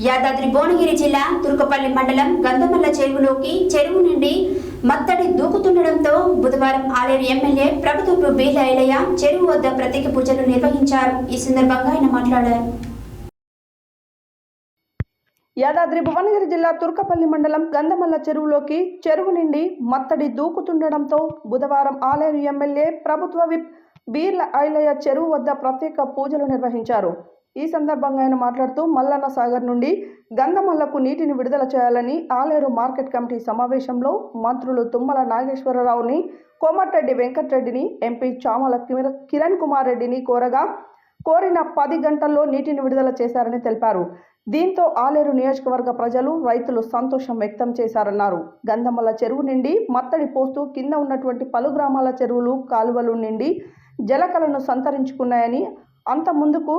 యాదాద్రి భువనగిరి జిల్లా తుర్కపల్లి మండలం గంధమల్ల చెరువులోకి చెరువు నుండి మత్తడి దూకుతుండడంతో బుధవారం ఆలేరు ఎమ్మెల్యే ప్రభుత్వపు బీర్ల ఐలయ్య చెరువు వద్ద ప్రత్యేక పూజలు నిర్వహించారు. ఈ సందర్భంగా ఆయన మాట్లాడారు. యాదాద్రి భువనగిరి జిల్లా తుర్కపల్లి మండలం గంధమల్ల చెరువులోకి చెరువు నుండి మత్తడి దూకుతుండడంతో బుధవారం ఆలేరు ఎమ్మెల్యే ప్రభుత్వ విప్ బీర్ల ఐలయ్య చెరువు వద్ద ప్రత్యేక పూజలు నిర్వహించారు. ఈ సందర్భంగా ఆయన మాట్లాడుతూ మల్లన్న సాగర్ నుండి గంధమల్లకు నీటిని విడుదల చేయాలని ఆలేరు మార్కెట్ కమిటీ సమావేశంలో మంత్రులు తుమ్మల నాగేశ్వరరావుని కోమటిరెడ్డి వెంకటరెడ్డిని ఎంపీ చామల కిరణ్ కుమార్ రెడ్డిని కోరగా కోరిన పది గంటల్లో నీటిని విడుదల చేశారని తెలిపారు. దీంతో ఆలేరు నియోజకవర్గ ప్రజలు రైతులు సంతోషం వ్యక్తం చేశారన్నారు. గంధమల్ల చెరువు నిండి మత్తడి పోస్తూ కింద ఉన్నటువంటి పలు గ్రామాల చెరువులు కాలువలు నిండి జలకలను సంతరించుకున్నాయని అంత ముందుకు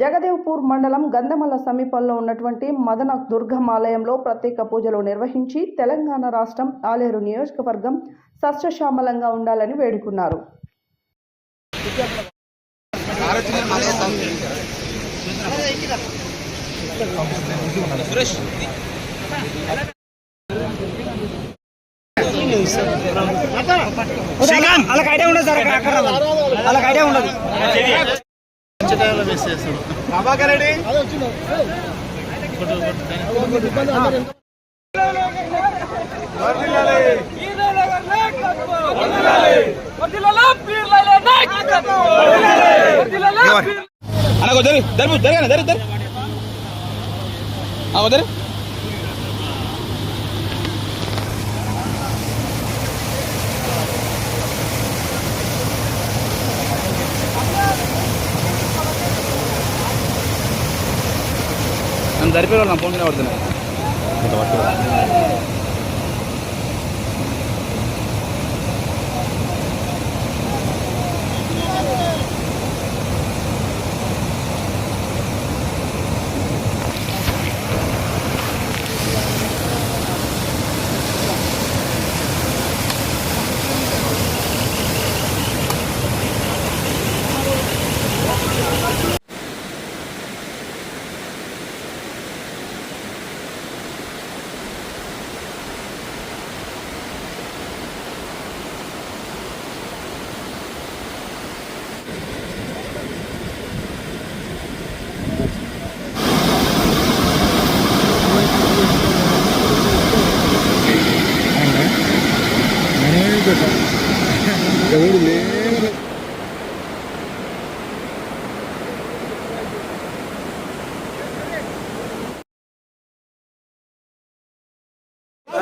జగదేవ్పూర్ మండలం గంధమల్ల సమీపంలో ఉన్నటువంటి మదన దుర్గమాలయంలో ప్రత్యేక పూజలు నిర్వహించి తెలంగాణ రాష్ట్రం ఆలేరు నియోజకవర్గం సస్యశ్యామలంగా ఉండాలని వేడుకున్నారు. శ్రీకాంత్ ఐడియా ఉండదు సార్ అక్కడ అక్కడ ఐడియా ఉండదు. ప్రభాకర్ రెడ్డి. అన్న వద్దరు జరుపు జరగన జరు జరు వద్దరు నన్ను జరిపే వాళ్ళు నా ఫోన్ మీద పడుతున్నాయి.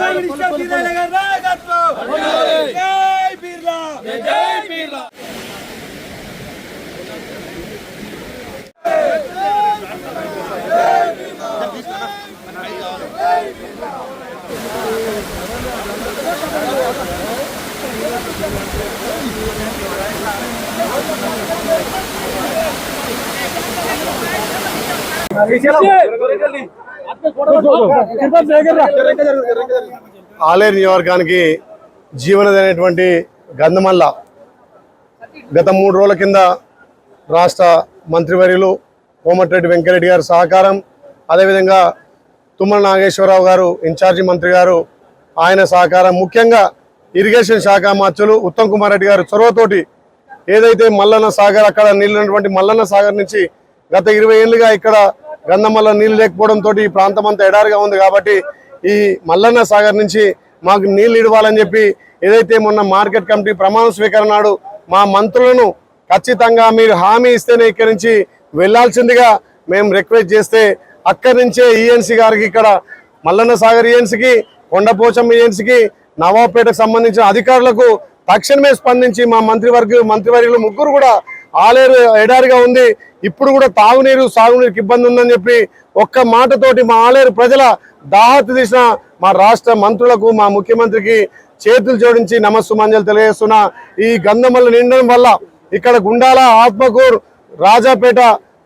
Gracias. ఆలేరు నియోజకానికి జీవనది అనేటువంటి గంధమల్ల గత మూడు రోజుల కింద రాష్ట్ర మంత్రివర్యులు కోమటిరెడ్డి వెంకరెడ్డి గారి సహకారం అదేవిధంగా తుమ్మల నాగేశ్వరరావు గారు ఇన్ఛార్జి మంత్రి గారు ఆయన సహకారం ముఖ్యంగా ఇరిగేషన్ శాఖ మార్చులు ఉత్తమ్ కుమార్ రెడ్డి గారు చొరవతోటి ఏదైతే మల్లన్న సాగర్ అక్కడ నీళ్ళున్నటువంటి మల్లన్న సాగర్ నుంచి గత ఇరవై ఏళ్ళుగా ఇక్కడ గంధమల్ల నీళ్ళు లేకపోవడంతో ఈ ప్రాంతం అంతా ఎడారిగా ఉంది కాబట్టి ఈ మల్లన్న సాగర్ నుంచి మాకు నీళ్ళు ఇవ్వాలని చెప్పి ఏదైతే మొన్న మార్కెట్ కమిటీ ప్రమాణ స్వీకరణ నాడు మా మంత్రులను ఖచ్చితంగా మీరు హామీ ఇస్తేనే ఇక్కడి నుంచి వెళ్ళాల్సిందిగా మేము రిక్వెస్ట్ చేస్తే అక్కడి నుంచే ఈఎన్సీ గారికి ఇక్కడ మల్లన్న సాగర్ ఈఎన్సీకి కొండపోచం ఈఎన్సీకి నవాబ్పేటకు సంబంధించిన అధికారులకు తక్షణమే స్పందించి మా మంత్రివర్గ మంత్రివర్యులు ముగ్గురు కూడా ఆలేరు ఎడారిగా ఉంది. ఇప్పుడు కూడా తాగునీరు సాగునీరుకి ఇబ్బంది ఉందని చెప్పి ఒక్క మాటతోటి మా ఆలేరు ప్రజల దాహత తీసిన మా రాష్ట్ర మంత్రులకు మా ముఖ్యమంత్రికి చేతులు జోడించి నమస్సు మంజలు తెలియజేస్తున్నా. ఈ గంధమల్ల నిండడం వల్ల ఇక్కడ గుండాల ఆత్మకూర్ రాజాపేట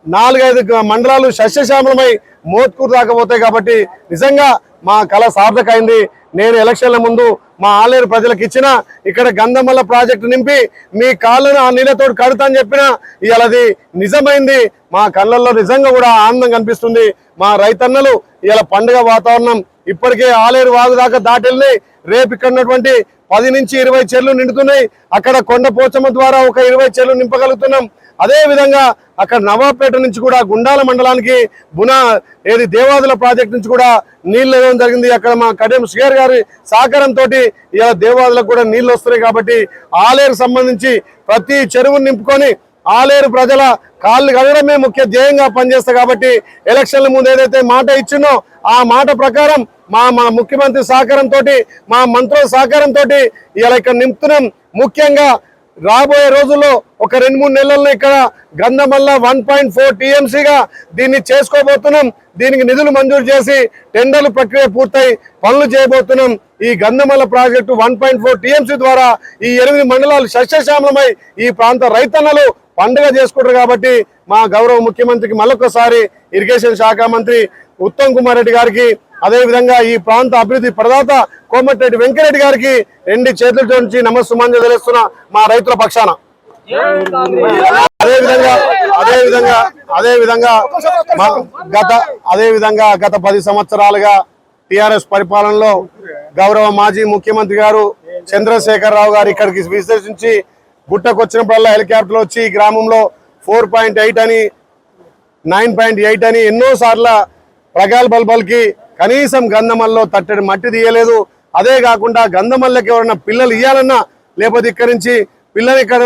నాలుగైదు మండలాలు సస్యశ్యామలమై మోత్కూరు దాకా పోతాయి కాబట్టి నిజంగా మా కళ సార్థకైంది. నేను ఎలక్షన్ల ముందు మా ఆలేరు ప్రజలకు ఇచ్చిన ఇక్కడ గంధమల్ల ప్రాజెక్టు నింపి మీ కాళ్ళను ఆ నీళ్ళతో కడుతా అని చెప్పిన ఇలాది నిజమైంది. మా కళ్ళల్లో నిజంగా కూడా ఆనందం కనిపిస్తుంది. మా రైతన్నలు ఇలా పండుగ వాతావరణం ఇప్పటికే ఆలేరు వాగు దాకా దాటెళ్ళి రేపు ఇక్కడ ఉన్నటువంటి పది నుంచి ఇరవై చెర్లు నిండుతున్నాయి. అక్కడ కొండ పోచమ్మ ద్వారా ఒక ఇరవై చెర్లు నింపగలుగుతున్నాం. అదే విధంగా అక్కడ నవాబ్పేట నుంచి కూడా గుండాల మండలానికి బునా ఏది దేవాదుల ప్రాజెక్ట్ నుంచి కూడా నీళ్ళు ఇవ్వడం జరిగింది. అక్కడ మా కడియం శ్రీగారు గారి సహకారంతో ఇలా దేవాదులకు కూడా నీళ్ళు వస్తున్నాయి కాబట్టి ఆలేరు సంబంధించి ప్రతి చెరువును నింపుకొని ఆలేరు ప్రజల కాళ్ళు కడగడమే ముఖ్య ధ్యేయంగా పనిచేస్తా కాబట్టి ఎలక్షన్ల ముందు ఏదైతే మాట ఇచ్చినో ఆ మాట ప్రకారం మా మా ముఖ్యమంత్రి సహకారంతో మా మంత్రుల సహకారంతో ఇలా ఇక్కడ నింపుతున్నాం. ముఖ్యంగా రాబోయే రోజుల్లో ఒక రెండు మూడు నెలల్లో ఇక్కడ గంధమల్ల వన్ పాయింట్ ఫోర్ టీఎంసీగా దీన్ని చేసుకోబోతున్నాం. దీనికి నిధులు మంజూరు చేసి టెండర్లు ప్రక్రియ పూర్తయి పనులు చేయబోతున్నాం. ఈ Gandhamalla project one point four TMC ద్వారా ఈ ఎనిమిది మండలాలు సస్యశ్యామలమై ఈ ప్రాంత రైతన్నలు పండుగ చేసుకుంటారు కాబట్టి మా గౌరవ ముఖ్యమంత్రికి మళ్ళొకసారి ఇరిగేషన్ శాఖ మంత్రి ఉత్తమ్ కుమార్ రెడ్డి గారికి అదేవిధంగా ఈ ప్రాంత అభివృద్ధి ప్రదాత కోమటిరెడ్డి వెంకరెడ్డి గారికి రెండు చేతులతో నుంచి నమస్సుమాంజ తెలుస్తున్న మా రైతుల పక్షాన. అదేవిధంగా అదేవిధంగా అదే విధంగా గత అదేవిధంగా గత పది సంవత్సరాలుగా టిఆర్ఎస్ పరిపాలనలో గౌరవ మాజీ ముఖ్యమంత్రి గారు చంద్రశేఖరరావు గారు ఇక్కడికి విశ్లేషించి గుట్టకొచ్చినప్పుడల్లా హెలికాప్టర్ వచ్చి గ్రామంలో ఫోర్ పాయింట్ ఎయిట్ అని నైన్ పాయింట్ ఎయిట్ అని ఎన్నో సార్ల బల్బల్కి కనీసం గంధమల్లో తట్టడి మట్టి తీయలేదు. అదే కాకుండా గంధమల్లకి ఎవరన్నా పిల్లలు ఇవ్వాలన్నా లేకపోతే ఇక్కడి నుంచి పిల్లలు ఇక్కడ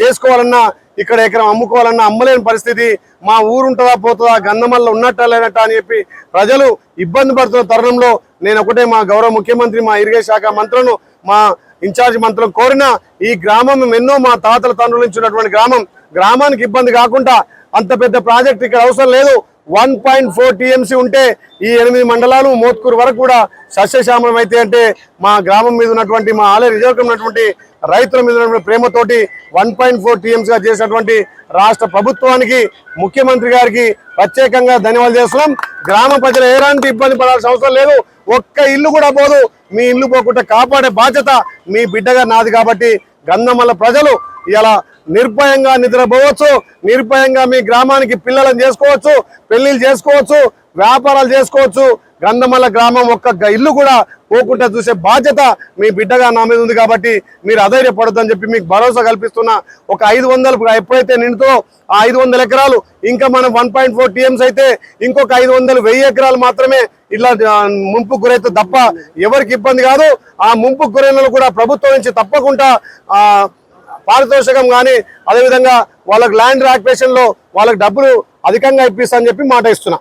చేసుకోవాలన్నా ఇక్కడ ఎకరం అమ్ముకోవాలన్నా అమ్మలేని పరిస్థితి. మా ఊరు ఉంటుందా పోతుందా గంధమల్ల ఉన్నట్ట లేనట్ట అని చెప్పి ప్రజలు ఇబ్బంది పడుతున్న తరుణంలో నేను ఒకటే మా గౌరవ ముఖ్యమంత్రి మా ఇరిగేషన్ శాఖ మంత్రులను మా ఇన్ఛార్జ్ మంత్రులను కోరిన ఈ గ్రామం ఎన్నో మా తాతల తండ్రుల నుంచి ఉన్నటువంటి గ్రామం. గ్రామానికి ఇబ్బంది కాకుండా అంత పెద్ద ప్రాజెక్ట్ ఇక్కడ అవసరం లేదు. వన్ పాయింట్ ఫోర్ టీఎంసీ ఉంటే ఈ ఎనిమిది మండలాలు మోత్కూరు వరకు కూడా సస్యశ్యామలం అయితే అంటే మా గ్రామం మీద ఉన్నటువంటి మా ఆలయ రిజర్వ్ ఉన్నటువంటి రైతుల మీద ఉన్నటువంటి ప్రేమతోటి వన్ పాయింట్ ఫోర్ టీఎంసీగా చేసినటువంటి రాష్ట్ర ప్రభుత్వానికి ముఖ్యమంత్రి గారికి ప్రత్యేకంగా ధన్యవాదాలు చేస్తున్నాం. గ్రామ ప్రజలు ఎలాంటి ఇబ్బంది పడాల్సిన అవసరం లేదు. ఒక్క ఇల్లు కూడా పోదు. మీ ఇల్లు పోకుండా కాపాడే బాధ్యత మీ బిడ్డగా నాది కాబట్టి గంధమల్ల ప్రజలు ఇలా నిర్భయంగా నిద్రపోవచ్చు నిర్భయంగా మీ గ్రామానికి పిల్లలను చేసుకోవచ్చు పెళ్ళిళ్ళు చేసుకోవచ్చు వ్యాపారాలు చేసుకోవచ్చు. గంధమల్ల గ్రామం ఒక్క ఇల్లు కూడా పోకుండా చూసే బాధ్యత మీ బిడ్డగా నా మీద ఉంది కాబట్టి మీరు అధైర్యపడొద్దని చెప్పి మీకు భరోసా కల్పిస్తున్న. ఒక ఐదు వందలు ఎప్పుడైతే నిండుతో ఆ ఐదు వందల ఎకరాలు ఇంకా మనం వన్ పాయింట్ ఫోర్ టీఎంస్ అయితే ఇంకొక ఐదు వందలు వెయ్యి ఎకరాలు మాత్రమే ఇలా ముంపు గురైతే తప్ప ఎవరికి ఇబ్బంది కాదు. ఆ ముంపు గురైన కూడా ప్రభుత్వం నుంచి తప్పకుండా పారితోషికం కానీ అదేవిధంగా వాళ్ళకి ల్యాండ్ రాక్పేషన్లో వాళ్ళకి డబ్బులు అధికంగా ఇప్పిస్తా అని చెప్పి మాట ఇస్తున్నా.